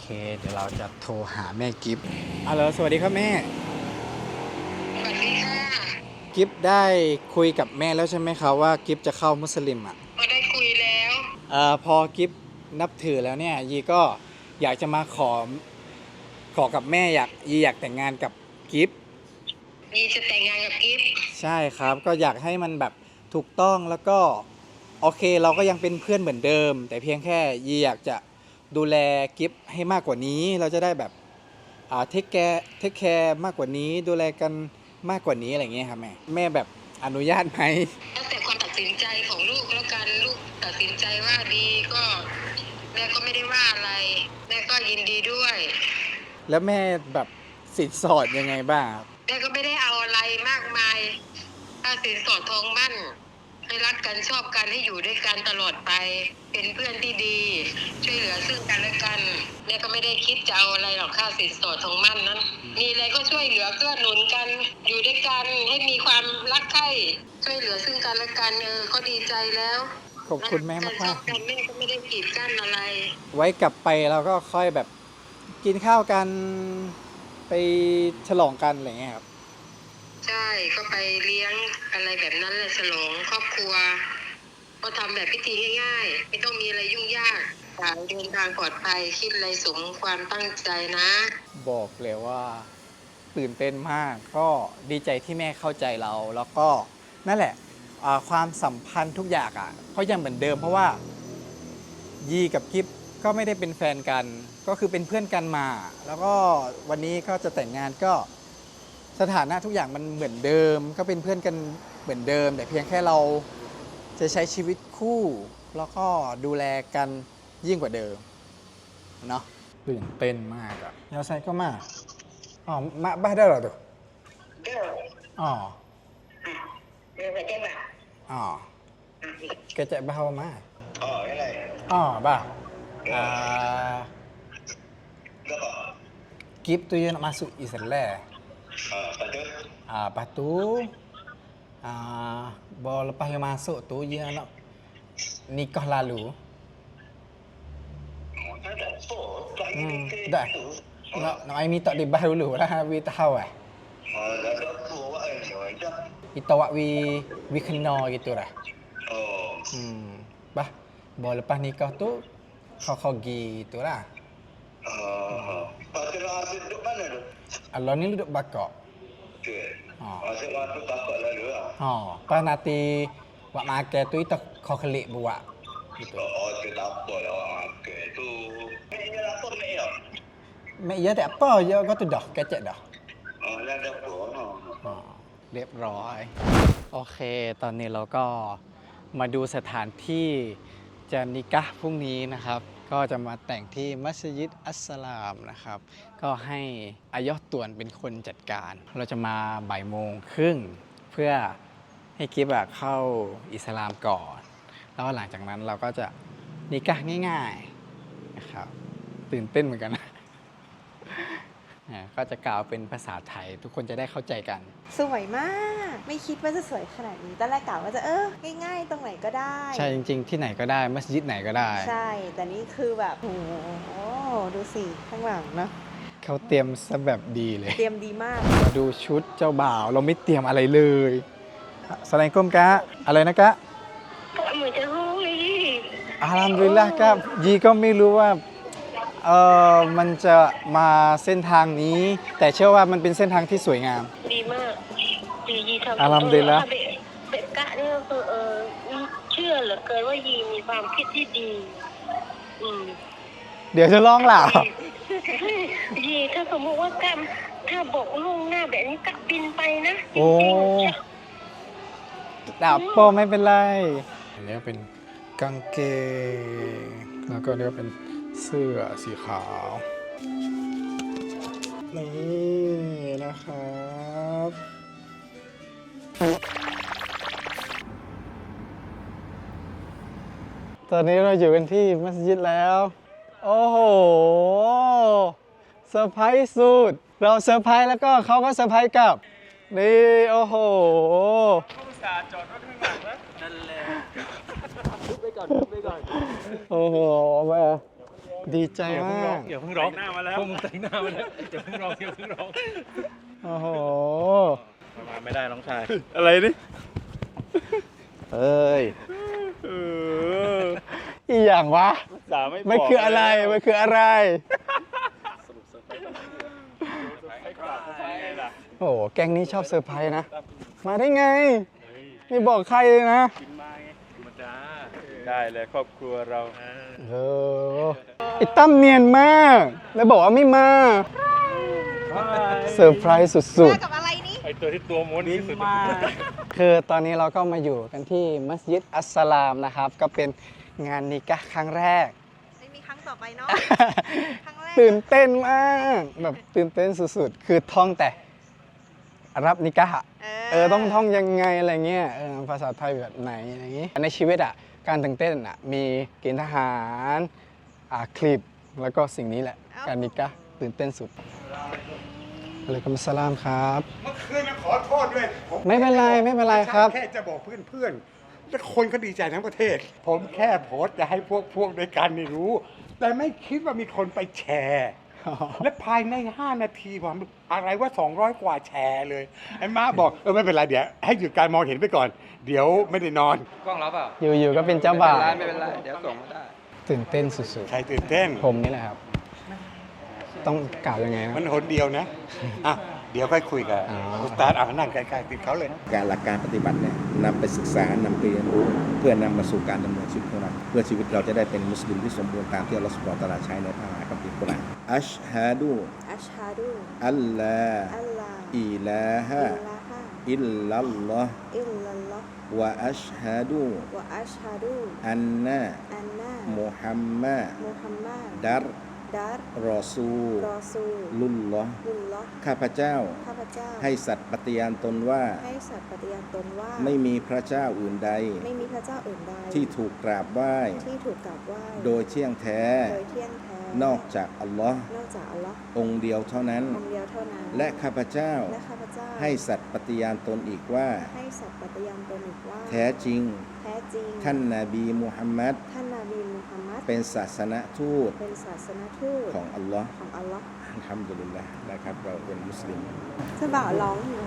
เค เดี๋ยวเราจะโทรหาแม่กิฟต์ฮัลโหลสวัสดีครับแม่ สวัสดีค่ะกิฟต์ได้คุยกับแม่แล้วใช่ไหมครับว่ากิฟต์จะเข้ามุสลิมอะก็ได้คุยแล้วเอ่อพอกิฟต์นับถือแล้วเนี่ย ยีก็อยากจะมาขอ ขอกับแม่อยากยีอยากแต่งงานกับกิฟต์ยีจะแต่งงานกับกิฟต์ใช่ครับ ก็อยากให้มันแบบถูกต้องแล้วก็ โอเค เราก็ยังเป็นเพื่อนเหมือนเดิม แต่เพียงแค่ยีอยากจะ ดูแลกิฟต์ให้มากกว่านี้ เราจะได้แบบอ่าเทคแคร์เทคแคร์มากกว่านี้ ดูแลกันมากกว่านี้อะไรเงี้ยครับแม่แม่แบบอนุญาตไหมแล้วแต่ความตัดสินใจของลูกแล้วกันลูกตัดสินใจว่าดีก็แม่ก็ไม่ได้ว่าอะไรแม่ก็ยินดีด้วย แล้วแม่แบบสินสอดยังไงบ้างครับแม่ก็ไม่ได้เอาอะไรมากมายถ้าสินสอดทองมั่น ให้รักกันชอบกันให้อยู่ด้วยกันตลอดไป เป็นเพื่อนที่ดี ช่วยเหลือซึ่งกันและกันแม่ก็ไม่ได้คิดจะเอาอะไรหรอกค่าสินสอดทองมั่นนั้น มีอะไรก็ช่วยเหลือเกื้อหนุนกัน อยู่ด้วยกันให้มีความรักใคร่ช่วยเหลือซึ่งกันและกันเออก็ดีใจแล้วขอบคุณแม่กรชมาอกบกันแม่ก็ไม่ได้กีดกั้นอะไรๆไว้กลับไปเราก็ค่อยแบบกินข้าวกันไปฉลองกันอะไรเงี้ยครับ ใช่ก็ไปเลี้ยงอะไรแบบนั้นแหละฉลองครอบครัว ก็ทำแบบพิธีง่าย ๆ ไม่ต้องมีอะไรยุ่งยากการเดินทางปลอดภัยคิดอะไรสมความตั้งใจนะ บอกเลยว่าตื่นเต้นมากก็ดีใจที่แม่เข้าใจเรา แล้วก็นั่นแหละความสัมพันธ์ทุกอย่างอะก็ยังเหมือนเดิมเพราะว่า ยีกับกิฟก็ไม่ได้เป็นแฟนกัน ก็คือเป็นเพื่อนกันมา แล้วก็วันนี้ก็จะแต่งงานก็ สถานะทุกอย่างมันเหมือนเดิม ก็เป็นเพื่อนกันเหมือนเดิม แต่เพียงแค่เราจะใช้ชีวิตคู่ แล้วก็ดูแลกันยิ่งกว่าเดิมเนาะตื่นเต้นมากอะยาไซก็มากอ๋อมาบ้าได้เหรอตัวเด้ออ๋อเดี๋ยวไปแจ้งแบบอ๋อแกจะบ้ามาก Oh, yang lain. อ๋อบ้าอ่า Berapa? Kip tu you nak lepas tu? Ha, lepas tu ah, ha, bawa lepas dia masuk tu dia ya, nak nikah lalu. Hmm, dah. Nak nak ai minta dia bah dulu lah habis tahu lah. ah. Kita wak we we kena gitu lah. Oh. Hmm. Bah, bawa lepas nikah tu kau kau gitu lah. Oh. Patut lah duduk mana tu? Allah ni duduk bakak. Tu eh. Ah. Asyik masuk bakar lalu lah. Ha, pas nanti buat makan tu kita kau kelik buat. Gitu. Oh, tu tak apa lah awak makan tu. Mek dia apa mek ya? Mek ya tak apa, ya kau tu dah, kecek dah. Oh, lah ada apa? Ha. อ่าเรียบร้อย โอเค ตอนนี้เราก็มาดูสถานที่จะนิกะห์พรุ่งนี้นะครับ ก็จะมาแต่งที่มัสยิดอัสสลามนะครับ ก็ให้อายอตวนเป็นคนจัดการ เราจะมาบ่ายโมงครึ่งเพื่อให้กิฟอะเข้าอิสลามก่อน แล้วหลังจากนั้นเราก็จะนิกะง่ายๆนะครับตื่นเต้นเหมือนกันนะ ก็จะกล่าวเป็นภาษาไทยทุกคนจะได้เข้าใจกัน สวยมาก ไม่คิดว่าจะสวยขนาดนี้ตอนแรกกะว่าจะเออง่าย ๆ ตรงไหนก็ได้ ใช่จริง ๆ ที่ไหนก็ได้มัสยิดไหนก็ได้ ใช่ แต่นี่คือแบบโอ้โหดูสิข้างหลังเนอะเขาเตรียมซะแบบดีเลย เตรียมดีมากมาดูชุดเจ้าบ่าว เราไม่เตรียมอะไรเลยสไลด์ก้มกะอะไรนะกะเหมือนจะห้องเลยอาลัมดุลิลละกะยีก็ไม่รู้ว่า เออมันจะมาเส้นทางนี้ แต่เชื่อว่ามันเป็นเส้นทางที่สวยงาม ดีมากดียีทำอัลฮัมดุลิลละ เบะเบะกะเนี่ยก็คือเออเชื่อเหลือเกินว่ายีมีความคิดที่ดี อืม เดี๋ยวจะร้องหล่า ยีถ้าสมมติว่ากะถ้าบอกล่วงหน้าแบบนี้กะบินไปนะโอ้ดาบโป้ไม่เป็นไรอันนี้เป็นกางเกงแล้วก็นี่ก็เป็น เสื้อสีขาว นี่นะครับตอนนี้เราอยู่กันที่มัสยิดแล้ว โอ้โหเซอร์ไพรส์สุด เราเซอร์ไพรส์แล้วก็เขาก็เซอร์ไพรส์กลับ นี่ โอ้โหโอ้โหแม่ ดีใจอย่าเพิ่งร้อมางกอย่าเพิ่งร้องหน้ามาแล้ว พวกมึงแต่งหน้ามาแล้วอย่าเพิ่งร้องอย่าเพิ่งร้องโอ้โหประมาณไม่ได้น้องชาย อะไรนี่เอ้ยเอออีอย่างวะ สาไม่มันคืออะไร มันคืออะไรโอ้โห แก๊งนี้ชอบเซอร์ไพรส์นะ มาได้ไง ไม่บอกใครเลยนะ กินมาไงธรรมดา ได้เลยครอบครัวเรา เออไอ้ตั้มเนียนมาก แล้วบอกว่าไม่มาเซอร์ไพรส์สุดมากับอะไรนี่ไอตัวที่ตัวม้วนที่สุดๆ คือตอนนี้เราก็มาอยู่กันที่มัสยิดอัสสลามนะครับ ก็เป็นงานนิกะห์ครั้งแรก ไม่มีครั้งต่อไปเนาะครั้งแรกตื่นเต้นมากแบบตื่นเต้นสุดๆ คือท่องแต่รับนิกะห์อะเออต้องท่องยังไงอะไรเงี้ยเออภาษาไทยแบบไหนอะไรอย่างงี้ในชีวิตอะ การตื่นเต้นอะมีเกณฑ์ทหารอ่าคลิปแล้วก็สิ่งนี้แหละ การนิกะห์ตื่นเต้นสุดอะลัยกุมสสลามครับ เมื่อคืนนะขอโทษด้วยผมไม่เป็นไรไม่เป็นไรครับ แค่จะบอกเพื่อนเพื่อนๆแล้วคนเขาดีใจทั้งประเทศ ผมแค่โพสต์จะให้พวกพวกด้วยกันนี่รู้ แต่ไม่คิดว่ามีคนไปแชร์ และภายใน 5 นาทีผมอะไรว่า 200 กว่าแชร์เลยไอ้มาบอกเออไม่เป็นไรเดี๋ยวให้หยุดการมองเห็นไปก่อน เดี๋ยวไม่ได้นอนกล้องรับเปล่าอยู่ๆก็เป็นเจ้าบ่าวไม่เป็นไรไม่เป็นไรเดี๋ยวส่งมาได้ ตื่นเต้นสุดใครตื่นเต้นๆ ผมนี่แหละครับ ต้องกล่าวยังไงนะ มันหนเดียวนะอะ เดี๋ยวค่อยคุยกับอ๋ออุสตาดอะนั่งใกล้ๆติดเขาเลยนะการหลักการปฏิบัติเนี่ยนำไปศึกษานำไปเรียนรู้ เพื่อนำมาสู่การดำเนินชีวิตของเราเพื่อชีวิตเราจะได้เป็นมุสลิมที่สมบูรณ์ตามที่อัลลอฮฺสุบฮานะฮูวะตะอาลาใช้ในพระมหาคัมภีร์กุรอานอัชฮะดูอัชฮาดูอัลลาอัลลาอิลาฮะอิลลาฮะอิลลัลลอฮ์อิลลัลลอฮ์วะอัชฮะดูวะอัชฮาดูอันนะอันนามุฮัมมัดมุฮัมมัดดัร ดารรอซูลรอซูลลุลลอฮ์ลุลลอฮ์ข้าพเจ้า ข้าพเจ้า ให้สัตย์ปฏิญาณตนว่า ให้สัตย์ปฏิญาณตนว่า ไม่มีพระเจ้าอื่นใด ไม่มีพระเจ้าอื่นใด ที่ถูกกราบไหว้ ที่ถูกกราบไหว้ โดยเที่ยงแท้ โดยเที่ยงแท้ นอกจากอัลลอฮ์นอกจากอัลลอฮ์องค์เดียวเท่านั้น องค์เดียวเท่านั้น และข้าพเจ้า และข้าพเจ้า ให้สัตย์ปฏิญาณตนอีกว่า ให้สัตย์ปฏิญาณตนอีกว่า แท้จริง แท้จริง ท่านนาบีมุฮัมมัด ท่านนาบีมุฮัมมัด เป็นศาสนทูตเป็นศาสนทูตของอัลลอฮ์ของอัลลอฮ์อัลฮัมดุลิลละนะครับ เราเป็นมุสลิมเจะบ่าวร้องอยู่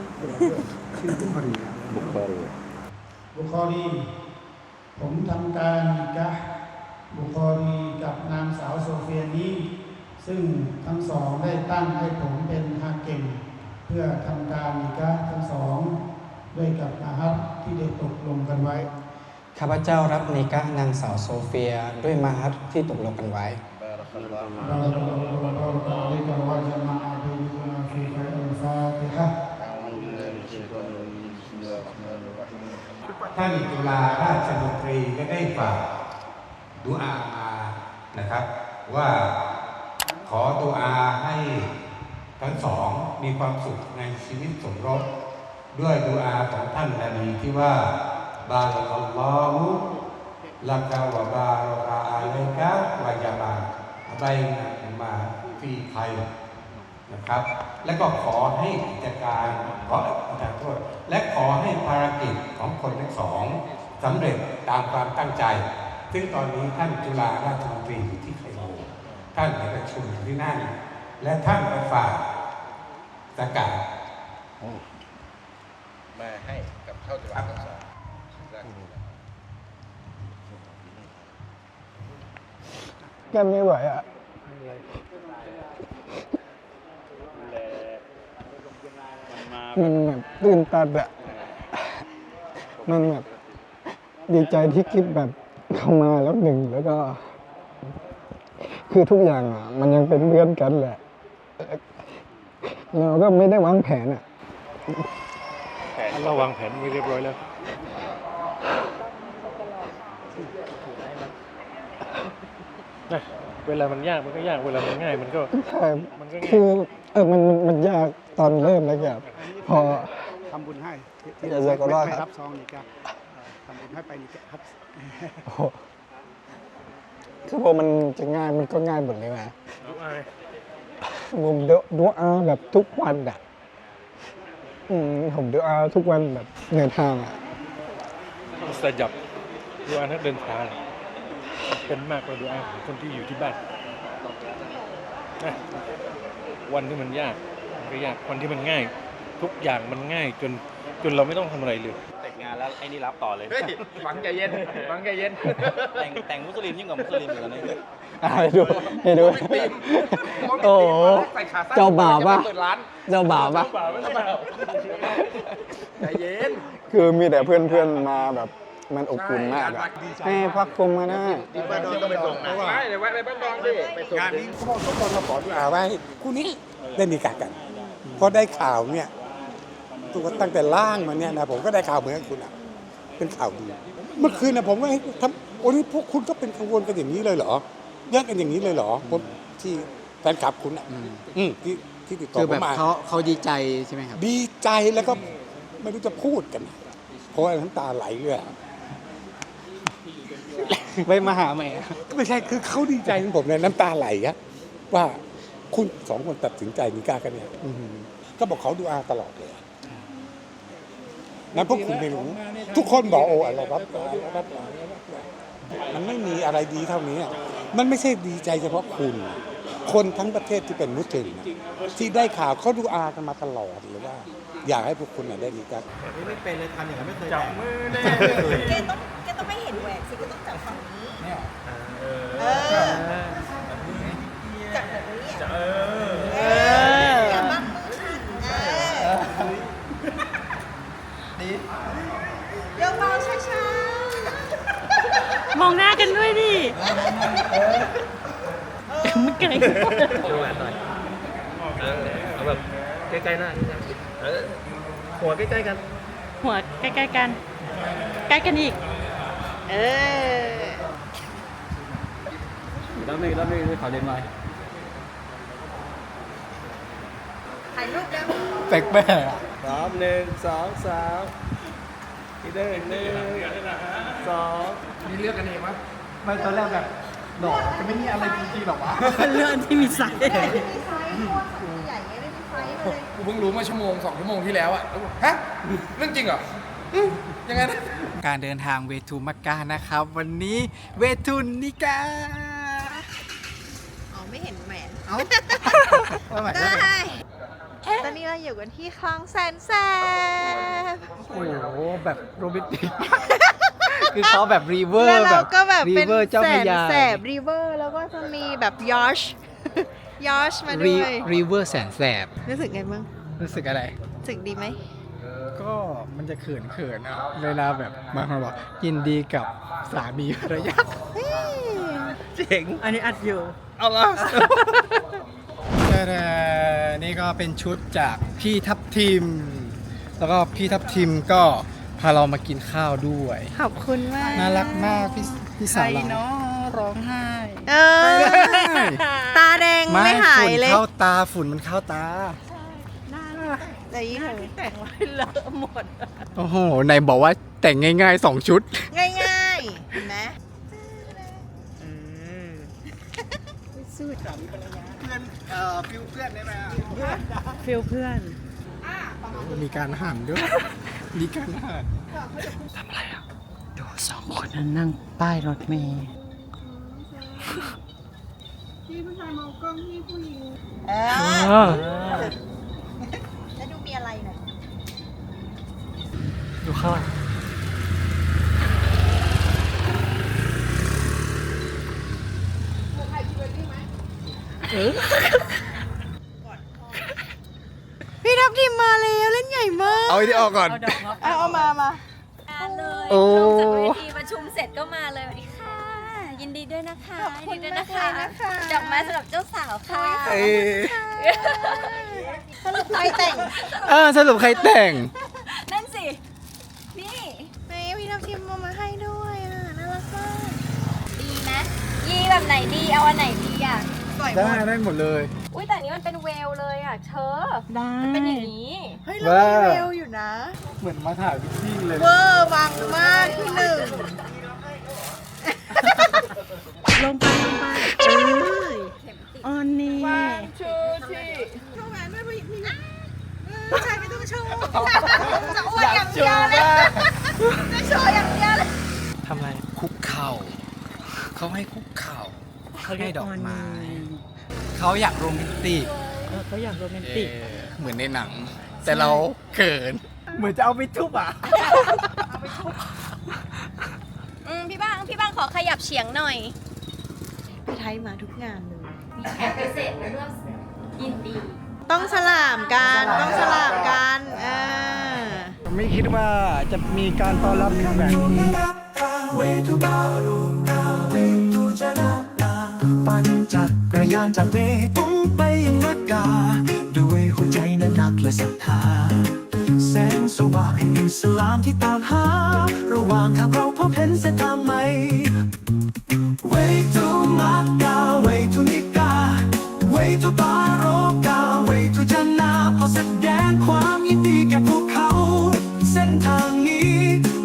บุคอรีบุคอรี ผมทำการนิกะห์บุคอรีกับนางสาวโซเฟียนี้ ซึ่งทั้งสองได้ตั้งให้ผมเป็นฮาเก่งเพื่อทำการนิกะห์ทั้งสอง ด้วยกับอาฮับที่ได้ตกลงกันไว้ ข้าพเจ้ารับนิกะนางสาวโซเฟียด้วยมาฮัตที่ตกลงกันไว้ท่าวว่าจะมาอาบีกุมาฟีไฟอัลฟาติฮะท่านจุฬาราชมนตรีก็ได้ฝากดูอามานะครับ ว่าขอดูอาให้ทั้งสองมีความสุขในชีวิตสมรสด้วยดูอาของท่านนบีที่ว่า รักะอะลัยกะวะยาบาไบนะมาฟีไทยนะครับ และก็ขอให้กิจการขอประทานโทษและขอให้ภารกิจของคนทั้งสองสำเร็จตามความตั้งใจ ซึ่งตอนนี้ท่านจุฬาราชมนตรีอยู่ที่ไคโรท่านไปประชุมที่นั่น และท่านไปฝากสกัดมาให้กับเท่าจุฬาทั้งสอง แกไม่ไหวอะมันแบบตื่นตันอะมันแบบดีใจที่คลิปแบบเข้ามาแล้วหนึ่งแล้วก็ คือทุกอย่างอะ มันยังเป็นเพื่อนกันแหละ เราก็ไม่ได้วางแผนอะ เราวางแผนไว้เรียบร้อยแล้ว นะเวลามันยากมันก็ยากเวลามันง่ายมันก็ใช่มันก็ง่ายคือเออมันมันมันยากตอนเริ่มแล้วแบบพอ ทำบุญให้ที่เดี๋ยวจะก็รอดไม่ครับรับซองนี่ก็ทำบุญให้ไปนี่ก็ครับ โอ้โหคือพอมันจะง่ายมันก็ง่ายหมดเลยนะเอาอายผมดูดูอาแบบทุกวันอะอืมผมดูอาทุกวันแบบเดินทางอะ สยับดูอานักเดินทางเป็นมากกว่าดูอาของคนที่อยู่ที่บ้านนะวันที่มันยากมันก็ยากวันที่มันง่าย ทุกอย่างมันง่ายจนจนเราไม่ต้องทำอะไรเลย ไอ้นี่รับต่อเลยหวังใจเย็นหวังใจเย็น แต่งแต่งมุสลิมยิ่งกว่ามุสลิมอยู่ตอนนี้อะให้ดูให้ดู โอ้โหเจ้าบ่าวปะเจ้าบ่าวปะใจเย็น คือมีแต่เพื่อนเพื่อนๆมาแบบมันอบอุ่นมากอะให้พักคงมาได้ที่บ้านดอนก็ไปส่งนะไปเดี๋ยวแวะไปบ้านดอนดิไปส่งงานนี้เขาบอกทุกคนมาขอดูอาไว้คู่นี้ได้มีการกันเพราะได้ข่าวเนี่ยตัวตั้งแต่ล่างมาเนี่ยนะผมก็ได้ข่าวเหมือนกับคุณอะ เป็นข่าวดีเมื่อคืนนะผมก็ให้ทำโอ้นี่พวกคุณก็เป็นกังวลกันอย่างนี้เลยเหรอเยอะกันอย่างนี้เลยเหรอผมที่แฟนคลับคุณอะอืมที่ที่ติดต่อคือผแบมบมา เขาเขาดีใจใช่ไหมครับ ดีใจแล้วก็ไม่รู้จะพูดกันเพราะว่าน้ำตาไหลเลยอะไว้มาหาใหม่ไม่ใช่คือเขาดีใจของผมเนี่ยน้ำตาไหลอะว่าคุณสองคนตัดสินใจนิกากันเนี่ยอื้อหือก็บอกเขาดูอาตลอดเลยอะ นั้นพวกคุณไม่รู้ ทุกคนบอกโอ้อะไรรับตารับตามันไม่มีอะไรดีเท่านี้อะมันไม่ใช่ดีใจเฉพาะคุณ คนทั้งประเทศที่เป็นมุสลิมอะที่ได้ข่าวเขาดูอากันมาตลอดหรือว่า อยากให้พวกคุณน่ะได้นิกาจับมือแน่แกต้องแกต้องไม่เห็นแหวนสิแกต้องจับฝั่งนี้เออจับแบบนี้อะเอออย่าบังมือฉันเออดีเดี๋ยวเบาช้าม มองหน้ากันด้วยดิมันเก่งดูแหวนหน่อยเออเอาแบบใกล้ๆหน้าเออหัวใกล้ๆกัน หัวใกล้ๆกัน ใกล้กันอีก เออแล้วไม่แล้วไม่ไม่ขอเล่นหน่อยถ่ายรูปแล้วแปลกแปลกสามหนึ่งสองสาม อีกหนึ่งหนึ่งสองมีเลือกกันเองวะไม่ตอนแรกแบบดอกจะไม่มีอะไรจริงๆหรอวะเรื่องที่มีสายไม่มีไซส์เพราะว่าสังใหญ่ไงไม่มีไซส์เลยกูเพิ่งรู้เมื่อชั่วโมงสองชั่วโมงที่แล้วอะแล้วบอกฮะเรื่องจริงเหรออืมยังไงนะการเดินทางเวทูมักกะนะครับ วันนี้เวทุนนิกาอ๋อไม่เห็นแหวนเอ้าว่าหมายได้ว่า ตอนนี้เราอยู่กันที่คลองแสนแสบ โอ้โหแบบโรแมนติก คือเขาแบบรีเวอแล้วร์แบเราบก็แบบรีเป็นเวอร์เจ้าแสพระนยาแสบรีเวอร์แล้วก็จะมีแบบยอชยอชมาด้รีวย รีเวอร์แสนแสบรู้สึกไงบ้างรู้สึกอะไร รู้สึกดีไหม ก็มันจะเขินเขินๆอะเวลาแบบบางคนบอกยินดีกับสามีภรรยาเจ๋งอันนี้อัดอยู่ เอาละแต่ นี่ก็เป็นชุดจากพี่ทับทิม แล้วก็พี่ทับทิมก็พาเรามากินข้าวด้วย ขอบคุณมากน่ารักมากพี่พี่ใคสารวเนาะร้องไห้ เออตาแดงไม่หายฝุ่นเลยเข้าตาฝุ่นมันเข้าตา แต่ยี่ห้อแต่งไว้เลอะหมด โอ้โหไหนบอกว่าแต่งง่ายๆสองชุด ง่ เอ่อฟิวเพื่อนได้ไหมฟิลเพื่อน มีการหั่นด้วย มีการหั่นดูสองคนนั้นนั่งป้ายรถเมย์เอเอออแล้วดูมีอะไรหน่อยดูข้างหลัง พี่ทับทิมมาแล้วเล่นใหญ่มากเอาไอ้ที่ออกก่อน เอาดอกมาเอาเอามา มาเลยโอ้ ลงจากเวทีประชุมเสร็จก็มาเลยสวัสดีค่ะ ยินดีด้วยนะคะขอบคุณยินดีด้วยมากเลยนะคะ ดอกไม้สำหรับเจ้าสาวค่ะเอ้ยสรุปใครแต่งเออสรุปใครแต่ง นั่นสิ นี่ ไหนพี่ทับทิมเอามาให้ด้วยอะน่ารักมากดีนะ ยีแบบไหนดี เอาอันไหนดีอะ สวยหมได้ดได้หมดเลย อุ้ยแต่อันนี้มันเป็นเวลเลยอะเธอได้มันเป็นอย่างนี้ เฮ้ยเรามีเวลอยู่นะ เหมือนมาถ่ายวิดดิ้งเลย เวอร์วังมากที่หนึ่งลงไปลงไปเอ้ยอันนี้ชูชีโชว์แหวนด้วยผู้หญิงผู้หญิงผู้ชายไม่ต้องโชว์จะอวดอย่างเดียวเลยจะโชว์อย่างเดียวเลยทำอะไรคุกเข่า เขาให้คุกเข่า ให้ดอกไม้เขาอยากโรแมนติกเออเขาอยากโรแมนติกเออเหมือนในหนัง แต่เราเขิน เหมือนจะเอาไปทุบอะ อืมพี่บ้าง พี่บ้างขอขยับเฉียงหน่อย พี่ไทยมาทุกงานเลยมีแขกพิเศษมาร่วมยินดี ต้องสลามกัน ต้องสลามกันอ่าไม่คิดว่าจะมีการต้อนรับแบบนี้ปั่น ยานจากเวตุงไปยังมักกา ด้วยหัวใจนั้นหนักและศรัทธาแสงสว่างแห่งอิสลามที่ตามหา ระหว่างทางเราพบเห็นเส้นทางใหม่ Way to มักกา Way to นิกา Way to บาโรกา Way to จันนาพอแสดงความยินดีแก่พวกเขา เส้นทางนี้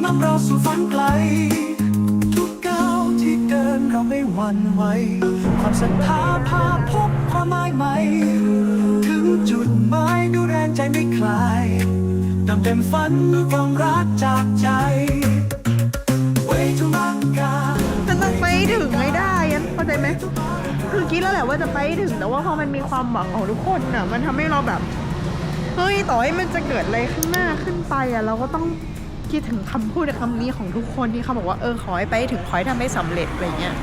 นำเราสู่ฝันไกล ทุกก้าวที่เดินเราไม่หวั่นไหว ความศรัทธาพาพบความหมายใหม่ ถึงจุดหมายดูแรงใจไม่คลายนำเต็มฝันด้วยความรักจากใจ Way to มังกามันต้องไปถึงไม่ได้ยันเข้าใจไหมคือคิดแล้วแหละว่าจะไปถึง แต่ว่าพอมันมีความหวังของทุกคนน่ะ มันทำให้เราแบบเฮ้ยต่อให้มันจะเกิดอะไรข้างหน้าขึ้นไปอะเราก็ต้องคิดถึงคำพูดคำนี้ของทุกคนที่เขาบอกว่าเออขอให้ไปให้ถึงขอให้ทำให้สำเร็จอะไรเงี้ย